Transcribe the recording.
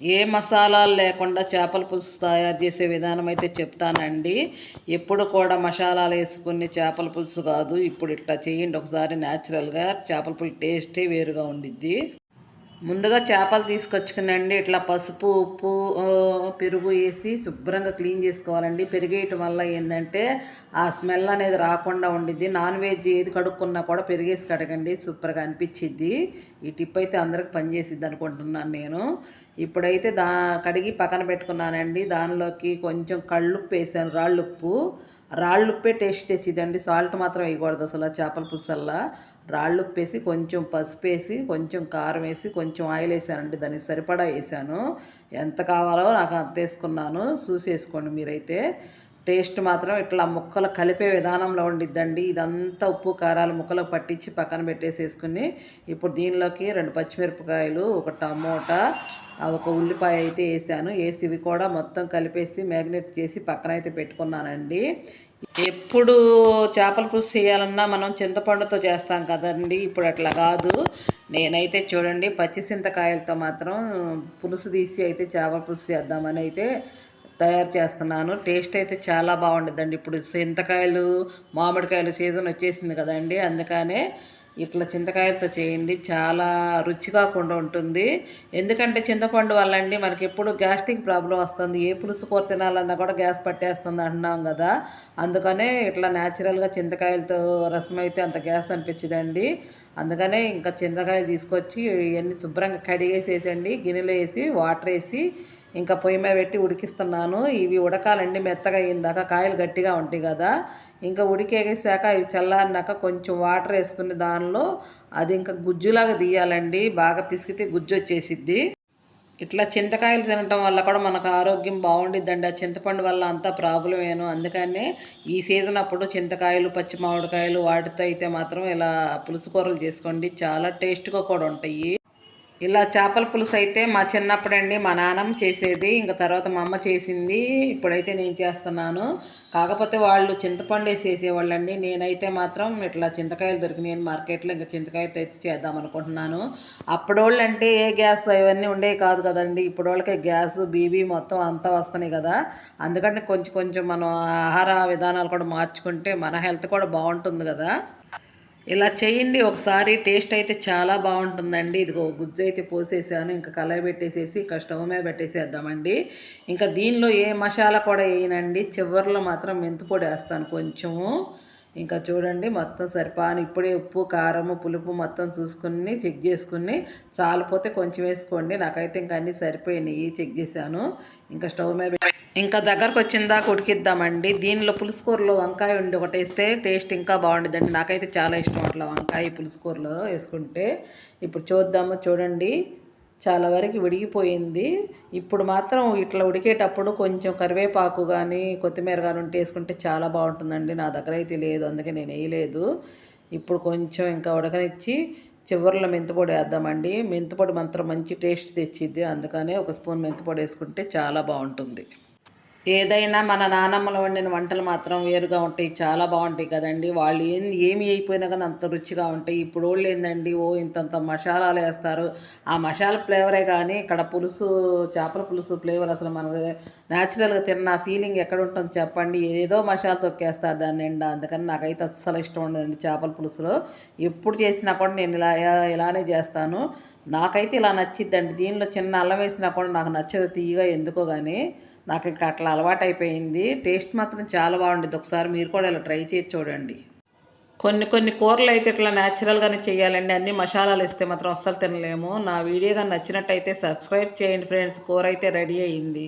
ఏ మసాలాలు లేకుండా చేపల పులుసు తయారు చేసే విధానం అయితే చెప్తానండి. ఎప్పుడు కూడా మసాలాలు వేసుకుని చేపల పులుసు కాదు. ఇప్పుడు ఇట్లా చేయండి. ఒకసారి న్యాచురల్గా చేపల పులుసు టేస్టే వేరుగా ఉండిద్ది. ముందుగా చేపలు తీసుకొచ్చుకునండి. ఇట్లా పసుపు ఉప్పు పెరుగు వేసి శుభ్రంగా క్లీన్ చేసుకోవాలండి. పెరిగేయటం వల్ల ఏంటంటే ఆ స్మెల్ అనేది రాకుండా ఉండిద్ది. నాన్ వెజ్ ఏది కడుక్కున్నా కూడా పెరిగేసి కడగండి. సూపర్గా అనిపించిద్ది ఈ టిప్ అయితే అందరికి పనిచేసిద్ది అనుకుంటున్నాను నేను. ఇప్పుడైతే దా కడిగి పక్కన పెట్టుకున్నానండి. దానిలోకి కొంచెం కళ్ళుప్పు వేసాను. రాళ్ళుప్పు. రాళ్ళుప్పే టేస్ట్ తెచ్చిదండి. సాల్ట్ మాత్రం వేయకూడదు అసలు చేపల పులుసల్లా. రాళ్ళుప్పు వేసి కొంచెం పసుపు వేసి కొంచెం కారం వేసి కొంచెం ఆయిల్ వేసానండి. దానికి సరిపడా వేసాను. ఎంత కావాలో నాకు అంత వేసుకున్నాను. చూసి వేసుకోండి మీరైతే. టేస్ట్ మాత్రం ఇట్లా ముక్కలు కలిపే విధానంలో ఉండిద్దండి. ఇదంతా ఉప్పు కారాలు ముక్కలు పట్టించి పక్కన పెట్టేసేసుకుని ఇప్పుడు దీనిలోకి రెండు పచ్చిమిరపకాయలు ఒక టమోటా ఒక ఉల్లిపాయ అయితే వేసాను. వేసి ఇవి కూడా మొత్తం కలిపేసి మ్యాగ్నెట్ చేసి పక్కన అయితే పెట్టుకున్నానండి. ఎప్పుడు చేపల పులుసు చేయాలన్నా మనం చింతపండుతో చేస్తాం కదండి. ఇప్పుడు అట్లా కాదు. నేనైతే చూడండి పచ్చి చింతకాయలతో మాత్రం పులుసు తీసి అయితే చేపల పులుసు చేద్దామని అయితే తయారు చేస్తున్నాను. టేస్ట్ అయితే చాలా బాగుంటుందండి ఇప్పుడు చింతకాయలు మామిడికాయలు సీజన్ వచ్చేసింది కదండి. అందుకనే ఇట్లా చింతకాయలతో చేయండి. చాలా రుచిగా కూడా ఉంటుంది. ఎందుకంటే చింతపండు వల్ల అండి మనకి ఎప్పుడు గ్యాస్ట్రిక్ ప్రాబ్లం వస్తుంది. ఏ పులుసు కూర తినాలన్నా కూడా గ్యాస్ పట్టేస్తుంది అంటున్నాం కదా. అందుకనే ఇట్లా న్యాచురల్గా చింతకాయలతో రసం అయితే అంత గ్యాస్ అనిపించదండి. అందుకనే ఇంకా చింతకాయలు తీసుకొచ్చి ఇవన్నీ శుభ్రంగా కడిగేసేసండి గిన్నెలో వేసి వాటర్ వేసి ఇంకా పొయ్యి మీద పెట్టి ఉడికిస్తున్నాను. ఇవి ఉడకాలండి మెత్తగా అయిందాక కాయలు గట్టిగా ఉంటాయి కదా. ఇంకా ఉడికేసాక ఇవి చల్లారినాక కొంచెం వాటర్ వేసుకుని దానిలో అది ఇంకా గుజ్జులాగా తీయాలండి. బాగా పిసికితే గుజ్జు వచ్చేసిద్ది. ఇట్లా చింతకాయలు తినటం వల్ల కూడా మనకు ఆరోగ్యం బాగుండిద్దండి. ఆ చింతపండు వల్ల అంతా ప్రాబ్లం ఏను అందుకనే ఈ సీజన్ అప్పుడు చింతకాయలు పచ్చి మామిడికాయలు వాటితో అయితే మాత్రం ఇలా పులుసు కూరలు చేసుకోండి. చాలా టేస్ట్గా కూడా ఉంటాయి. ఇలా చేపల పులుసు అయితే మా చిన్నప్పుడండి మా నాన్నమ్మ చేసేది ఇంకా తర్వాత మా అమ్మ చేసింది. ఇప్పుడైతే నేను చేస్తున్నాను. కాకపోతే వాళ్ళు చింతపండు వేసేసేవాళ్ళు అండి నేనైతే మాత్రం ఇట్లా చింతకాయలు దొరికినాయి మార్కెట్లో ఇంకా చింతకాయ తెచ్చి చేద్దాం అనుకుంటున్నాను. అప్పుడోళ్ళు అంటే ఏ గ్యాస్ ఇవన్నీ ఉండేవి కాదు కదండి. ఇప్పుడు వాళ్ళకే గ్యాస్ బీబీ మొత్తం అంతా వస్తున్నాయి కదా. అందుకని కొంచెం కొంచెం మనం ఆహార విధానాలు కూడా మార్చుకుంటే మన హెల్త్ కూడా బాగుంటుంది కదా. ఇలా చేయండి. ఒకసారి టేస్ట్ అయితే చాలా బాగుంటుందండి. ఇదిగో గుజ్జు అయితే పోసేసాను. ఇంకా కళాయి పెట్టేసేసి ఇక్కడ స్టవ్ మీద పెట్టేసేద్దామండి. ఇంకా దీనిలో ఏ మసాలా కూడా వేయనండి. చివర్లో మాత్రం మెంతిపొడి వేస్తాను కొంచెము. ఇంకా చూడండి మొత్తం సరిపాను. ఇప్పుడే ఉప్పు కారము పులుపు మొత్తం చూసుకుని చెక్ చేసుకుని చాలిపోతే కొంచెం వేసుకోండి. నాకైతే ఇంకా అన్నీ సరిపోయినాయి. చెక్ చేశాను. ఇంకా స్టవ్ మీద పెట్టి- ఇంకా దగ్గరకు వచ్చిందాక ఉడికిద్దామండి. దీనిలో పులుసుకూరలో వంకాయ ఉండి ఒకటి వేస్తే టేస్ట్ ఇంకా బాగుండదండి నాకైతే చాలా ఇష్టం అట్లా వంకాయ పులుసుకూరలో వేసుకుంటే. ఇప్పుడు చూద్దాము చూడండి. చాలా వరకు విడిగిపోయింది. ఇప్పుడు మాత్రం ఇట్లా ఉడికేటప్పుడు కొంచెం కరివేపాకు కానీ కొత్తిమీర కానీ ఉంటే వేసుకుంటే చాలా బాగుంటుందండి. నా దగ్గర అయితే లేదు అందుకే నేను వేయలేదు. ఇప్పుడు కొంచెం ఇంకా ఉడకనిచ్చి చివరిలో మెంతిపొడి వేద్దామండి. మెంతిపొడి మాత్రం మంచి టేస్ట్ తెచ్చిద్ది. అందుకనే ఒక స్పూన్ మెంతిపొడి వేసుకుంటే చాలా బాగుంటుంది. ఏదైనా మన నానమ్మలు వండిన వంటలు మాత్రం వేరుగా ఉంటాయి. చాలా బాగుంటాయి కదండి. వాళ్ళు ఏం ఏమి అయిపోయినా కానీ అంత రుచిగా ఉంటాయి. ఇప్పుడు వాళ్ళు ఏందండి? ఓ ఇంతంత మసాలాలు వేస్తారు. ఆ మసాలా ఫ్లేవరే కానీ ఇక్కడ పులుసు చేపల పులుసు ఫ్లేవర్ అసలు మనకు న్యాచురల్గా తిన్న ఫీలింగ్ ఎక్కడ ఉంటుంది చెప్పండి. ఏదో మసాలా తొక్కేస్తారు దాన్ని నిండా. అందుకని నాకైతే అస్సలు ఇష్టం ఉండదండి చేపల పులుసులో. ఎప్పుడు చేసినా కూడా నేను ఇలా ఇలానే చేస్తాను. నాకైతే ఇలా నచ్చిద్దండి. దీనిలో చిన్న అల్లం వేసినా కూడా నాకు నచ్చదు తీయగా ఎందుకో కానీ నాకు ఇంకా అట్లా అలవాటైపోయింది. టేస్ట్ మాత్రం చాలా బాగుండేది ఒకసారి మీరు కూడా ఇలా ట్రై చేసి చూడండి. కొన్ని కొన్ని కూరలు అయితే ఇట్లా న్యాచురల్గానే చేయాలండి అన్ని మసాలాలు ఇస్తే మాత్రం అస్సలు తినలేము. నా వీడియో కానీ నచ్చినట్టయితే సబ్స్క్రైబ్ చేయండి ఫ్రెండ్స్. కూర అయితే రెడీ అయ్యింది